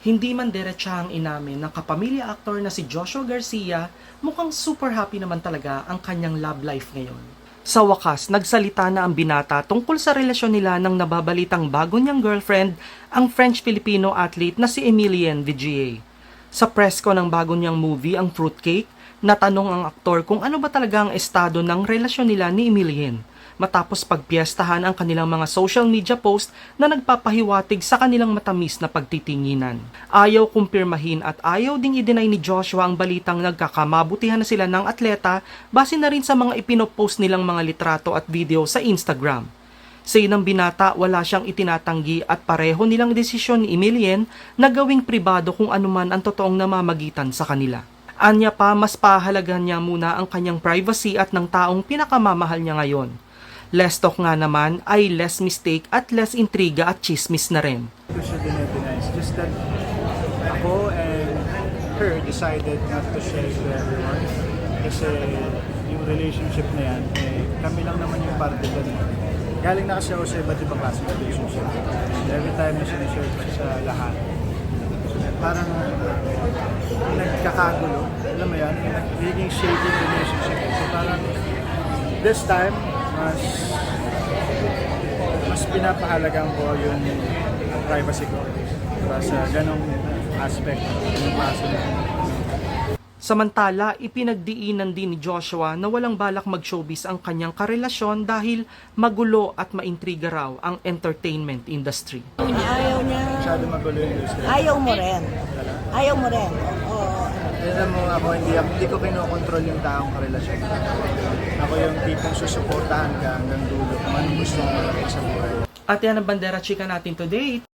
Hindi man diretsahang inamin ng kapamilya aktor na si Joshua Garcia, mukhang super happy naman talaga ang kanyang love life ngayon. Sa wakas, nagsalita na ang binata tungkol sa relasyon nila ng nababalitang bago niyang girlfriend, ang French-Filipino athlete na si Emilienne Vigier. Sa press ko ng bago niyang movie, ang Fruitcake, natanong ang aktor kung ano ba talaga ang estado ng relasyon nila ni Emilienne matapos pagpiestahan ang kanilang mga social media post na nagpapahiwatig sa kanilang matamis na pagtitinginan. Ayaw kumpirmahin at ayaw ding i-deny ni Joshua ang balitang nagkakamabutihan na sila ng atleta base na rin sa mga ipinopost nilang mga litrato at video sa Instagram. Sa inang binata, wala siyang itinatanggi at pareho nilang desisyon ni Emilienne na gawing pribado kung anuman ang totoong namamagitan sa kanila. Anya pa, mas pahalagahan niya muna ang kanyang privacy at ng taong pinakamamahal niya ngayon. Less talk nga naman ay less mistake at less intriga at chismis na rin. just that ako and her decided not to share to everyone. Kasi yung relationship na yan, eh, kami lang naman yung parte doon. Galing na kasi ako sa iba't ibang klase ng relationship. And every time na sinishare ko sa lahat, parang nagkakagulo. Alam mo yan, nagiging yung relationship. So parang this time, mas mas pinapahalagan ko yung privacy ko. Diba? Sa ganong aspect, yung klase na Samantala, ipinagdiinan din ni Joshua na walang balak mag-showbiz ang kanyang karelasyon dahil magulo at maintriga raw ang entertainment industry. Ayaw niya. masyado magulo yung industry. Ayaw mo rin. Ayaw mo rin. Oo. Alam mo ako, hindi, hindi ko kinokontrol yung taong karelasyon. Ako yung tipong susuportahan ka hanggang dulo kung anong gusto mo sa buhay. At yan ang bandera chika natin today.